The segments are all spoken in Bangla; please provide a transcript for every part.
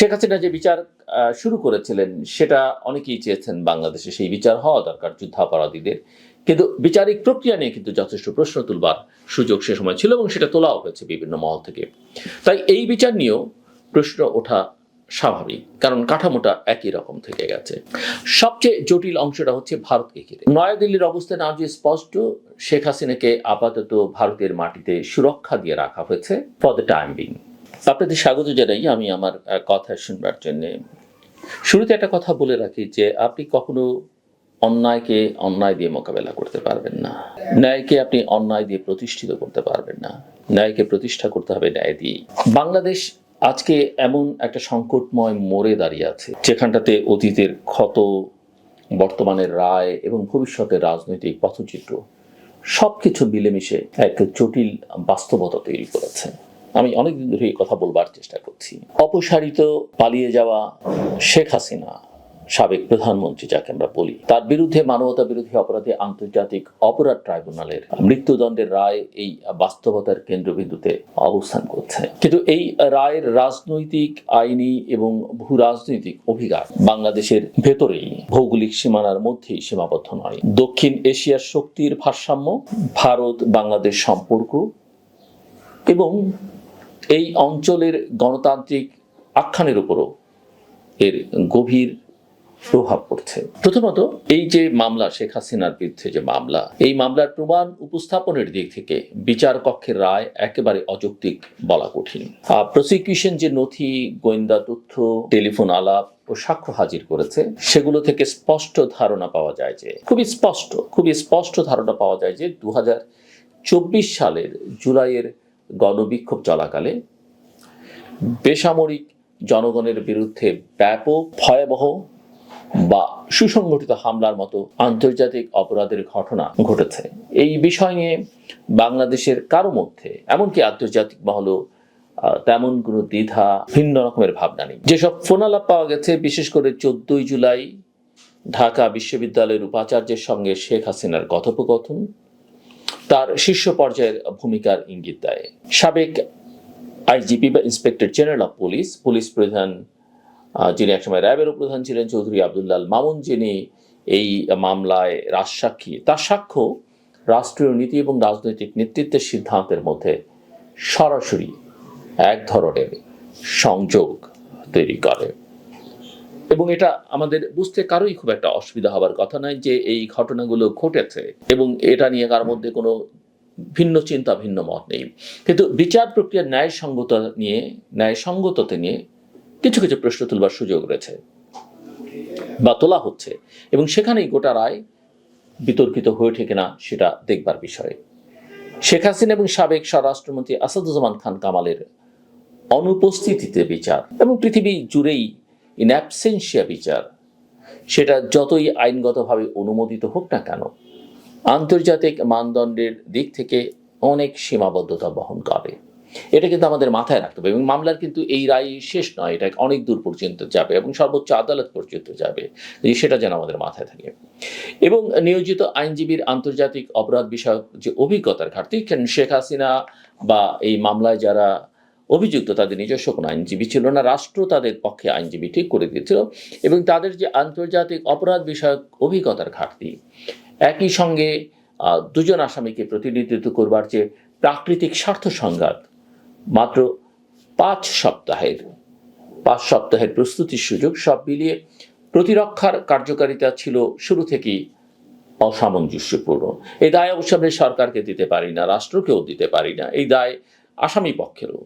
শেখ হাসিনা যে বিচার শুরু করেছিলেন, সেটা অনেকেই চেয়েছেন বাংলাদেশে সেই বিচার হওয়া দরকার, যুদ্ধাপরাধীদের। কিন্তু বিচারিক প্রক্রিয়া নিয়ে কিন্তু যথেষ্ট প্রশ্ন তুলবার সুযোগ সে সময় ছিল এবং সেটা তোলাও হয়েছে বিভিন্ন মহল থেকে। তাই এই বিচার নিয়েও প্রশ্ন ওঠা স্বাভাবিক, কারণ কাঠামোটা একই রকম থেকে গেছে। সবচেয়ে জটিল অংশটা হচ্ছে ভারতকে ঘিরে। নয়াদিল্লির অবস্থান আজ স্পষ্ট, শেখ হাসিনাকে আপাতত ভারতের মাটিতে সুরক্ষা দিয়ে রাখা হয়েছে ফর দ্য টাইম বিং আপনাদের স্বাগত জানাই আমি আমার কথা শুনবার জন্য। শুরুতে একটা কথা বলে রাখি যে, আপনি কখনো অন্যায়কে অন্যায় দিয়ে মোকাবেলা করতে পারবেন না। ন্যায়কে আপনি অন্যায় দিয়ে প্রতিষ্ঠিত করতে পারবেন না। ন্যায়কে প্রতিষ্ঠা করতে হবে ন্যায় দিয়ে বাংলাদেশ আজকে এমন একটা সংকটময় মোড়ে দাঁড়িয়ে আছে, যেখানটাতে অতীতের ক্ষত, বর্তমানের রায় এবং ভবিষ্যতের রাজনৈতিক পথচিত্র সবকিছু মিলেমিশে এক জটিল বাস্তবতা তৈরি করেছে। আমি অনেকদিন ধরে এই কথা বলবার চেষ্টা করছি। অপসারিত পালিয়ে যাওয়া শেখ হাসিনা, সাবেক প্রধানমন্ত্রী যাকে আমরা বলি, তার বিরুদ্ধে, মানবতা বিরোধী অপরাধে আন্তর্জাতিক অপরাধ ট্রাইব্যুনালের মৃত্যুদণ্ডের রায় এই বাস্তবতার কেন্দ্রবিন্দুতে অবস্থান করছে। কিন্তু এই রায়ের রাজনৈতিক আইনি এবং ভূ রাজনৈতিক অভিঘাত বাংলাদেশের ভেতরেই ভৌগোলিক সীমানার মধ্যেই সীমাবদ্ধ নয়। দক্ষিণ এশিয়ার শক্তির ভারসাম্য ভারত বাংলাদেশ সম্পর্ক এবং এই অঞ্চলের গণতান্ত্রিক আখ্যানের উপরও এর গভীর প্রভাব পড়ছে। প্রথমত, এই যে মামলা, শেখ হাসিনার বিরুদ্ধে যে মামলা, এই মামলার প্রমাণ উপস্থাপনের দিক থেকে বিচার কক্ষের রায় একেবারে অযৌক্তিক বলা কঠিন। প্রসিকিউশন যে নথি, গোয়েন্দা তথ্য, টেলিফোন আলাপ ও সাক্ষ্য হাজির করেছে, সেগুলো থেকে স্পষ্ট ধারণা পাওয়া যায় যে, খুবই স্পষ্ট খুবই স্পষ্ট ধারণা পাওয়া যায় যে দু চব্বিশ সালের জুলাইয়ের গণবিক্ষোভ চলাকালে বেসামরিক জনগণের বিরুদ্ধে ব্যাপক ভয়াবহ বা সুসংগঠিত হামলার মতো আন্তর্জাতিক অপরাধের ঘটনা ঘটেছে। এই বিষয় নিয়ে বাংলাদেশের কারও মধ্যে, এমনকি আন্তর্জাতিক মহলও তেমন কোনো দ্বিধা, ভিন্ন রকমের ভাবনা নেই। যেসব ফোনালাপ পাওয়া গেছে, বিশেষ করে চোদ্দই জুলাই ঢাকা বিশ্ববিদ্যালয়ের উপাচার্যের সঙ্গে শেখ হাসিনার কথোপকথন তার শীর্ষ পর্যায়ের ভূমিকার ইঙ্গিত দেয়। সাবেক আইজিপি বা inspector general of police police প্রধান যিনি একসময় র্যাবেরও প্রধান ছিলেন, চৌধুরী আবদুল্লাল মামুন, যিনি এই মামলায় রাজসাক্ষী, তার সাক্ষ্য রাষ্ট্রীয় নীতি এবং রাজনৈতিক নেতৃত্বের সিদ্ধান্তের মধ্যে সরাসরি এক ধরনের সংযোগ তৈরি করে। এবং এটা আমাদের বুঝতে কারোই খুব একটা অসুবিধা হবার কথা নয় যে এই ঘটনাগুলো ঘটেছে এবং এটা নিয়ে কার মধ্যে কোনো ভিন্ন চিন্তা, ভিন্ন মত নেই। কিন্তু বিচার প্রক্রিয়ার ন্যায়সঙ্গতা নিয়ে, ন্যায়সঙ্গততে নিয়ে কিছু কিছু প্রশ্ন তুলবার সুযোগ রয়েছে বা তোলা হচ্ছে এবং সেখানেই গোটা রায় বিতর্কিত হয়ে ওঠে কিনা সেটা দেখবার বিষয়ে। শেখ হাসিনা এবং সাবেক স্বরাষ্ট্রমন্ত্রী আসাদুজ্জামান খান কামালের অনুপস্থিতিতে বিচার এবং পৃথিবী জুড়েই ইন অ্যাবসেন্সিয়া বিচার, সেটা যতই আইনগতভাবে অনুমোদিত হোক না কেন, আন্তর্জাতিক মানদণ্ডের দিক থেকে অনেক সীমাবদ্ধতা বহন করে। এটা কিন্তু আমাদের মাথায় রাখতে হবে এবং মামলার কিন্তু এই রায় শেষ নয়, এটা অনেক দূর পর্যন্ত যাবে এবং সর্বোচ্চ আদালত পর্যন্ত যাবে সেটা যেন আমাদের মাথায় থাকে। এবং নিয়োজিত আইনজীবীর আন্তর্জাতিক অপরাধ বিষয়ক যে অভিজ্ঞতার ঘাটতি শেখ হাসিনা বা এই মামলায় যারা অভিযুক্ত তাদের নিজস্ব কোনো আইনজীবী ছিল না। রাষ্ট্র তাদের পক্ষে আইনজীবী ঠিক করে দিয়েছিল এবং তাদের যে আন্তর্জাতিক অপরাধ বিষয়ক অভিজ্ঞতার ঘাটতি, একই সঙ্গে দুজন আসামিকে প্রতিনিধিত্ব করবার যে প্রাকৃতিক স্বার্থ সংঘাত, মাত্র পাঁচ সপ্তাহের পাঁচ সপ্তাহের প্রস্তুতির সুযোগ সব মিলিয়ে প্রতিরক্ষার কার্যকারিতা ছিল শুরু থেকেই অসামঞ্জস্যপূর্ণ। এই দায় অবশ্য সরকারকে দিতে পারি না, রাষ্ট্রকেও দিতে পারি না। এই দায় আসামি পক্ষেরও।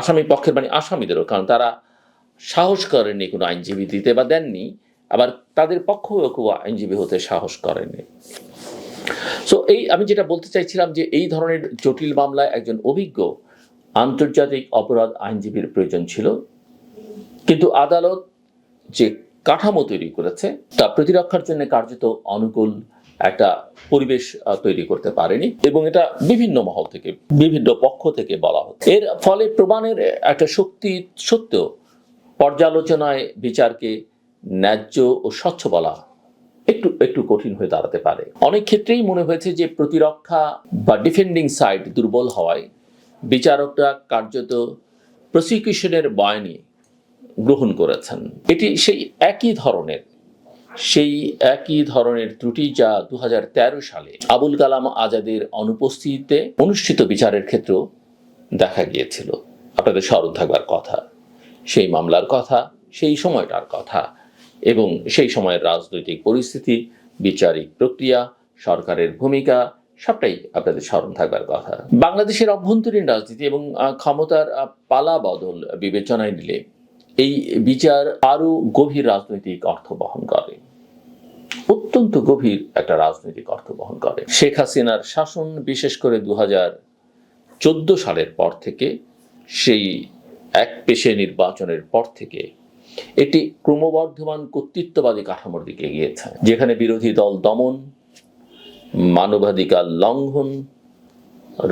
আসামি পক্ষের মানে আসামিদেরও, কারণ তারা সাহস করেননি কোনো আইনজীবী দিতে বা দেননি, আবার তাদের পক্ষেও কেউ আইনজীবী হতে সাহস করেননি। সো এই আমি যেটা বলতে চাইছিলাম যে এই ধরনের জটিল মামলায় একজন অভিজ্ঞ আন্তর্জাতিক অপরাধ আইনজীবীর প্রয়োজন ছিল, কিন্তু আদালত যে কাঠামো তৈরি করেছে তা প্রতিরক্ষার জন্য কার্যত অনুকূল একটা পরিবেশ তৈরি করতে পারেনি এবং এটা বিভিন্ন মহল থেকে, বিভিন্ন পক্ষ থেকে বলা হচ্ছে। এর ফলে প্রমাণের একটা শক্তি সত্ত্বেও পর্যালোচনায় বিচারকে ন্যায্য ও স্বচ্ছ বলা একটু একটু কঠিন হয়ে দাঁড়াতে পারে। অনেক ক্ষেত্রেই মনে হয়েছে যে প্রতিরক্ষা বা ডিফেন্ডিং সাইড দুর্বল হওয়ায় বিচারকরা কার্যত প্রসিকিউশনের বয়ানি গ্রহণ করেছেন। এটি সেই একই ধরনের সেই একই ধরনের ত্রুটি যা দু হাজার তেরো সালে আবুল কালাম আজাদের অনুপস্থিতিতে অনুষ্ঠিত বিচারের ক্ষেত্রেও দেখা গিয়েছিল। আপনাদের স্মরণ থাকবার কথা, সেই মামলার কথা, সেই সময়টার কথা এবং সেই সময়ের রাজনৈতিক পরিস্থিতি, বিচারিক প্রক্রিয়া, সরকারের ভূমিকা, সবটাই আপনাদের স্মরণ থাকবার কথা। বাংলাদেশের অভ্যন্তরীণ রাজনীতি এবং ক্ষমতার পালা বদল বিবেচনায় নিলে এই বিচার আরও গভীর রাজনৈতিক অর্থ বহন করে। অত্যন্ত গভীর একটা রাজনৈতিক অর্থ বহন করে। শেখ হাসিনার শাসন বিশেষ করে দু চোদ্দ সালের পর থেকে, সেই এক পেশে নির্বাচনের পর থেকে এটি ক্রমবর্ধমান কর্তৃত্ববাদী কাঠামোর দিকে গিয়েছে, যেখানে বিরোধী দল দমন, মানবাধিকার লঙ্ঘন,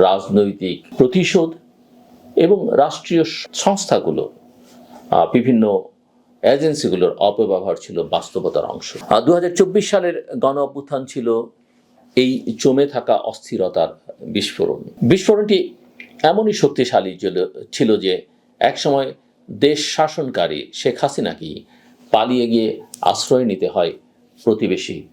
রাজনৈতিক প্রতিশোধ এবং রাষ্ট্রীয় সংস্থাগুলো বিভিন্ন এজেন্সিগুলোর অপব্যবহার ছিল বাস্তবতার অংশ। দু হাজার চব্বিশ সালের গণ অভ্যুত্থান ছিল এই জমে থাকা অস্থিরতার বিস্ফোরণ। বিস্ফোরণটি এমনই শক্তিশালী ছিল- ছিল যে একসময় দেশ শাসনকারী শেখ হাসিনাকে পালিয়ে গিয়ে আশ্রয় নিতে হয় প্রতিবেশী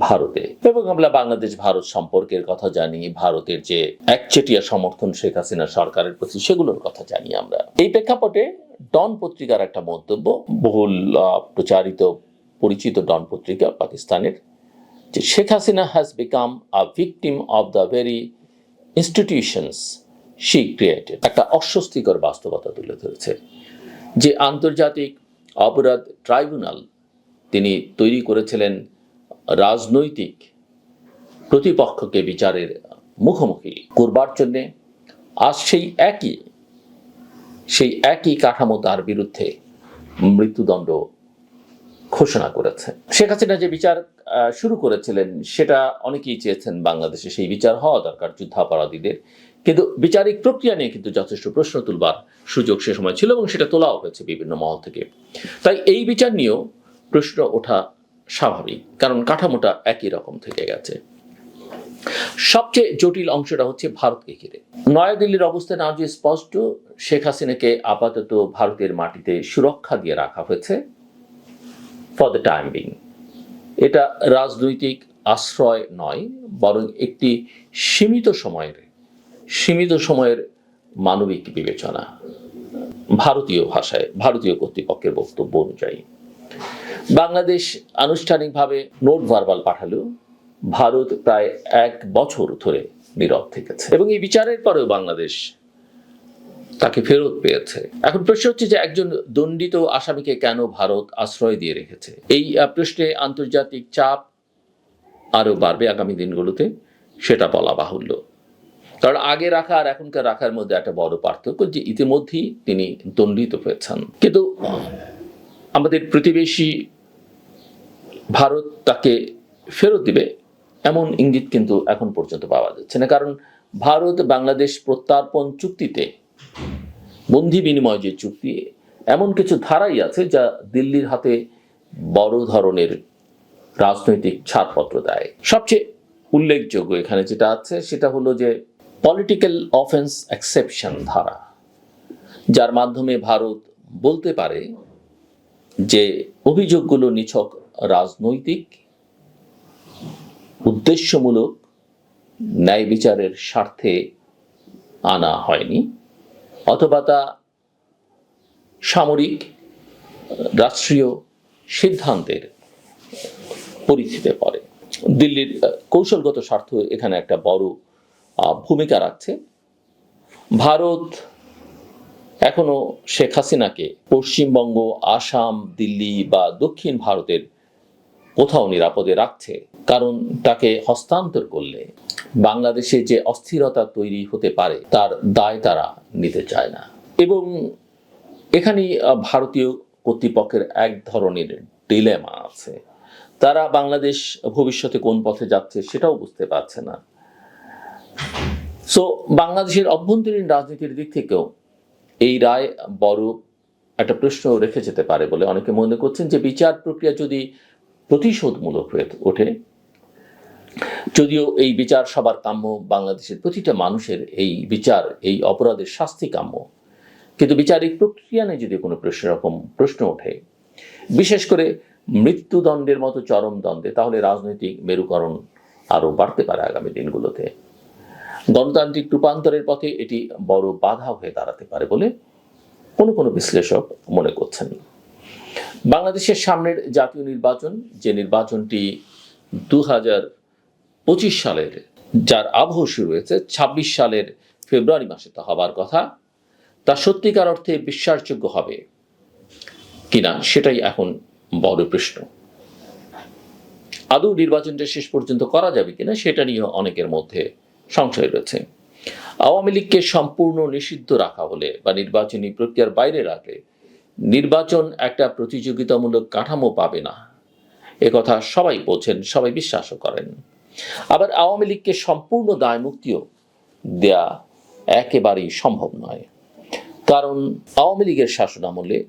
ভারতে। এবং আমরা বাংলাদেশ ভারত সম্পর্কের কথা জানি, ভারতের যে একচেটিয়া সমর্থন শেখ হাসিনা সরকারের প্রতি সেগুলোর কথা জানি আমরা। এই প্রেক্ষাপটে ডন পত্রিকার একটা মন্তব্য, বহুল প্রচারিত, পরিচিত ডন পত্রিকা পাকিস্তানের, যে Sheikh Hasina has become a victim of the very institutions she created একটা অস্বস্তিকর বাস্তবতা তুলে ধরেছে। যে আন্তর্জাতিক অপরাধ ট্রাইব্যুনাল, তিনি তৈরি করেছিলেন রাজনৈতিক প্রতিপক্ষকে বিচারের মুখোমুখি। করবার জন্যে আজ সেই একই সেই একই কাঠামো তার বিরুদ্ধে মৃত্যুদণ্ড ঘোষণা করেছে। শেখ হাসিনা যে বিচার শুরু করেছিলেন, সেটা অনেকেই চেয়েছেন বাংলাদেশে সেই বিচার হওয়া দরকার, যুদ্ধাপরাধীদের। কিন্তু বিচারিক প্রক্রিয়া নিয়ে কিন্তু যথেষ্ট প্রশ্ন তুলবার সুযোগ সে সময় ছিল এবং সেটা তোলাও হয়েছে বিভিন্ন মহল থেকে। তাই এই বিচার নিয়েও প্রশ্ন ওঠা স্বাভাবিক, কারণ কাঠামোটা একই রকম থেকে গেছে। সবচেয়ে জটিল অংশটা হচ্ছে ভারতকে ঘিরে। নয়াদিল্লির অবস্থান আজ স্পষ্ট। শেখ হাসিনাকে আপাতত ভারতের মাটিতে সুরক্ষা দিয়ে রাখা হয়েছে ফর দ্য টাইম বিং এটা রাজনৈতিক আশ্রয় নয়, বরং একটি সীমিত সময়ের সীমিত সময়ের মানবিক বিবেচনা। ভারতীয় ভাষায়, ভারতীয় কর্তৃপক্ষের বক্তব্য অনুযায়ী। বাংলাদেশ আনুষ্ঠানিকভাবে নোট ভার্বাল পাঠালেও ভারত প্রায় এক বছর ধরে নীরব থেকেছে। এবং এই বিচারের পরেও বাংলাদেশ তাকে ফেরত পেয়েছে। এখন প্রশ্ন হচ্ছে যে একজন দণ্ডিত আসামিকে কেন ভারত আশ্রয় দিয়ে রেখেছে? এই প্রশ্নে আন্তর্জাতিক চাপ আরও বাড়বে আগামী দিনগুলোতে, সেটা বলা বাহুল্য। কারণ আগে রাখা আর এখনকার রাখার মধ্যে একটা বড় পার্থক্য যে ইতিমধ্যেই তিনি দণ্ডিত হয়েছেন। কিন্তু আমাদের প্রতিবেশী ভারত তাকে ফেরত দিবে এমন ইঙ্গিত কিন্তু এখন পর্যন্ত পাওয়া যাচ্ছে না। কারণ ভারত, বাংলাদেশ প্রত্যার্পণ চুক্তিতে, বন্ধি বিনিময় যে চুক্তি, এমন কিছু ধারাই আছে যা দিল্লির হাতে বড় ধরনের রাজনৈতিক ছাড়পত্র দেয়। সবচেয়ে উল্লেখযোগ্য এখানে যেটা আছে, সেটা হলো যে পলিটিক্যাল অফেন্স এক্সেপশন ধারা, যার মাধ্যমে ভারত বলতে পারে যে অভিযোগগুলো নিছক রাজনৈতিক উদ্দেশ্যমূলক ন্যায় বিচারের স্বার্থে আনা হয়নি, অথবা তা সামরিক, রাষ্ট্রীয় সিদ্ধান্তের পরিধিতে পড়ে। দিল্লির কৌশলগত স্বার্থ এখানে একটা বড় ভূমিকা রাখছে। ভারত এখনও শেখ হাসিনাকে পশ্চিমবঙ্গ, আসাম, দিল্লি বা দক্ষিণ ভারতের কোথাও নিরাপদে রাখছে কারণ তাকে হস্তান্তর করলে বাংলাদেশে যে অস্থিরতা তৈরি হতে পারে তার দায় তারা নিতে চায় না। এবং এখানেই আহ, ভারতীয় কর্তৃপক্ষের এক ধরনের ডিলেমা আছে। তারা বাংলাদেশ ভবিষ্যতে কোন পথে যাচ্ছে সেটাও বুঝতে পারছে না। সো বাংলাদেশের অভ্যন্তরীণ রাজনীতির দিক থেকেও এই রায় বড় একটা প্রশ্ন রেখে যেতে পারে বলে অনেকে মনে করছেন যে বিচার প্রক্রিয়া যদি প্রতিশোধমূলক হয়ে ওঠে। যদিও এই বিচার সবার কাম্য, বাংলাদেশের প্রতিটা মানুষের এই বিচার, এই অপরাধের শাস্তি কাম্য। কিন্তু বিচারিক প্রক্রিয়া নিয়ে যদি কোনো প্রশ্ন রকম প্রশ্ন ওঠে, বিশেষ করে মৃত্যুদণ্ডের মতো চরম দ্বন্দ্বে তাহলে রাজনৈতিক মেরুকরণ আরও বাড়তে পারে আগামী দিনগুলোতে। গণতান্ত্রিক রূপান্তরের পথে এটি বড় বাধা হয়ে দাঁড়াতে পারে বলে কোনো কোনো বিশ্লেষক মনে করছেন। বাংলাদেশের সামনের জাতীয় নির্বাচন, যে নির্বাচনটি দু পঁচিশ সালের, যার আবহ শুরু হয়েছে ছাব্বিশ সালের ফেব্রুয়ারি মাসে, তা হবার কথা। তা সত্যিকার অর্থে বিশ্বাসযোগ্য হবে কিনা, সেটাই এখন বড় প্রশ্ন। আদৌ নির্বাচনটা শেষ পর্যন্ত করা যাবে কিনা, সেটা নিয়ে অনেকের মধ্যে সংশয় রয়েছে। আওয়ামী লীগকে সম্পূর্ণ নিষিদ্ধ রাখা হলে বা নির্বাচনী প্রক্রিয়ার বাইরে রাখলে নির্বাচন একটা প্রতিযোগিতামূলক কাঠামো পাবে না। কথা সবাই বোঝেন সবাই বিশ্বাসও করেন। আবার আওয়ামী লীগকে সম্পূর্ণ দায় মুক্তিও দেয়া একেবারেই সম্ভব নয়। কারণ আওয়ামী লীগের শাসনামলে,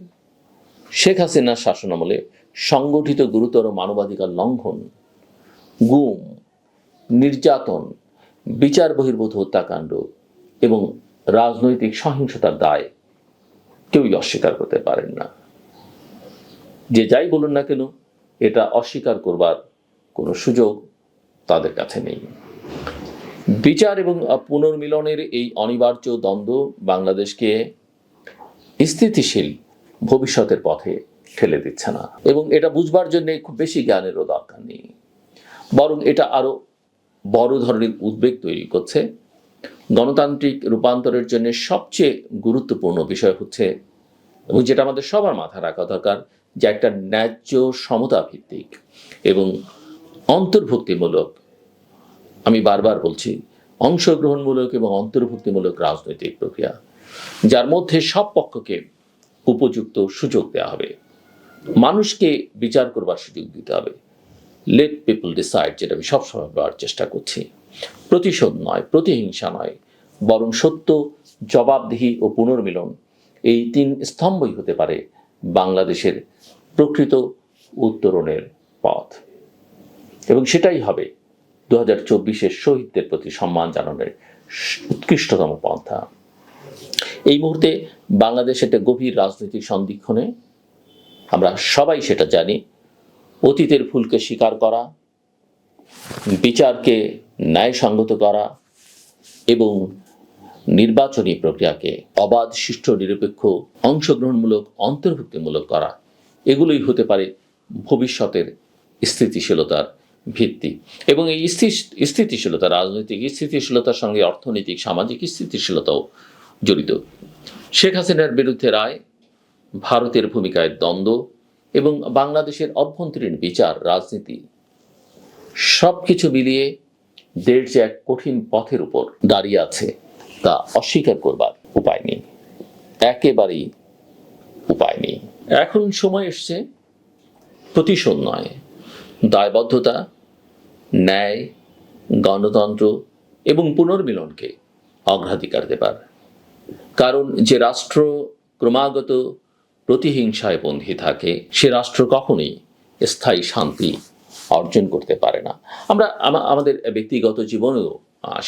শেখ হাসিনার শাসনামলে সংগঠিত গুরুতর মানবাধিকার লঙ্ঘন, গুম, নির্যাতন, বিচার বহির্ভূত হত্যাকাণ্ড এবং রাজনৈতিক সহিংসতার দায় কেউই অস্বীকার করতে পারেন না। যে যাই বলুন না কেন, এটা অস্বীকার করবার কোনো সুযোগ তাদের কাছে নেই। বিচার এবং পুনর্মিলনের এই অনিবার্য দ্বন্দ্ব বাংলাদেশকে স্থিতিশীল ভবিষ্যতের পথে ঠেলে দিচ্ছে না এবং এটা বুঝবার জন্য খুব বেশি জ্ঞানেরও দরকার নেই। বরং এটা আরও বড় ধরনের উদ্বেগ তৈরি করছে গণতান্ত্রিক রূপান্তরের জন্য সবচেয়ে গুরুত্বপূর্ণ বিষয় হচ্ছে, এবং যেটা আমাদের সবার মাথা রাখা দরকার, যে একটা ন্যায্য সমতা ভিত্তিক এবং অন্তর্ভুক্তিমূলক, আমি বারবার বলছি, অংশগ্রহণমূলক এবং অন্তর্ভুক্তিমূলক রাজনৈতিক প্রক্রিয়া, যার মধ্যে সব পক্ষকে উপযুক্ত সুযোগ দেওয়া হবে। মানুষকে বিচার করবার সুযোগ দিতে হবে। লেট পিপল ডিসাইড যেটা আমি সবসময় বলার চেষ্টা করছি। প্রতিশোধ নয়, প্রতিহিংসা নয়, বরং সত্য, জবাবদিহি ও পুনর্মিলন এই তিন স্তম্ভই হতে পারে বাংলাদেশের প্রকৃত উত্তরণের পথ। এবং সেটাই হবে দু হাজার চব্বিশের শহীদদের প্রতি সম্মান জানানোর উৎকৃষ্টতম পন্থা। এই মুহূর্তে বাংলাদেশ একটা গভীর রাজনৈতিক সন্দিক্ষণে আমরা সবাই সেটা জানি, অতীতের ভুলকে স্বীকার করা বিচারকে ন্যায়সঙ্গত করা এবং নির্বাচনী প্রক্রিয়াকে অবাধ সুষ্ঠু নিরপেক্ষ, অংশগ্রহণমূলক, অন্তর্ভুক্তিমূলক করা, এগুলোই হতে পারে ভবিষ্যতের স্থিতিশীলতার ভিত্তি। এবং এই স্থিতিশীলতা রাজনৈতিক স্থিতিশীলতার সঙ্গে অর্থনৈতিক, সামাজিক স্থিতিশীলতাও জড়িত। শেখ হাসিনার বিরুদ্ধে রায়, ভারতের ভূমিকায় দ্বন্দ্ব এবং বাংলাদেশের অভ্যন্তরীণ বিচার, রাজনীতি সব কিছু মিলিয়ে দেশ যে এক কঠিন পথের উপর দাঁড়িয়ে আছে, তা অস্বীকার করবার উপায় নেই। একেবারেই উপায় নেই। এখন সময় এসছে প্রতিশোধ নয়। দায়বদ্ধতা, ন্যায়, গণতন্ত্র এবং পুনর্মিলনকে অগ্রাধিকার দেবার। কারণ যে রাষ্ট্র ক্রমাগত প্রতিহিংসায় বন্দী থাকে, সে রাষ্ট্র কখনোই স্থায়ী শান্তি অর্জন করতে পারে না। আমরা আমাদের ব্যক্তিগত জীবনেও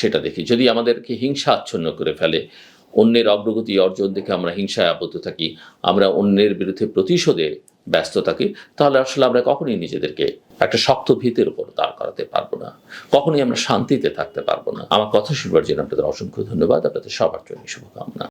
সেটা দেখি। যদি আমাদেরকে হিংসা আচ্ছন্ন করে ফেলে, অন্যের অগ্রগতি অর্জন দেখে আমরা হিংসায় আবদ্ধ থাকি, আমরা অন্যের বিরুদ্ধে প্রতিশোধে ব্যস্ত থাকি, তাহলে আসলে আমরা কখনোই নিজেদেরকে একটা শক্ত ভিতের উপর দাঁড় করাতে পারব না। কখনোই আমরা শান্তিতে থাকতে পারব না। আমার কথা শুনবার জন্য আপনাদের অসংখ্য ধন্যবাদ। আপনাদের সবার জন্য শুভকামনা।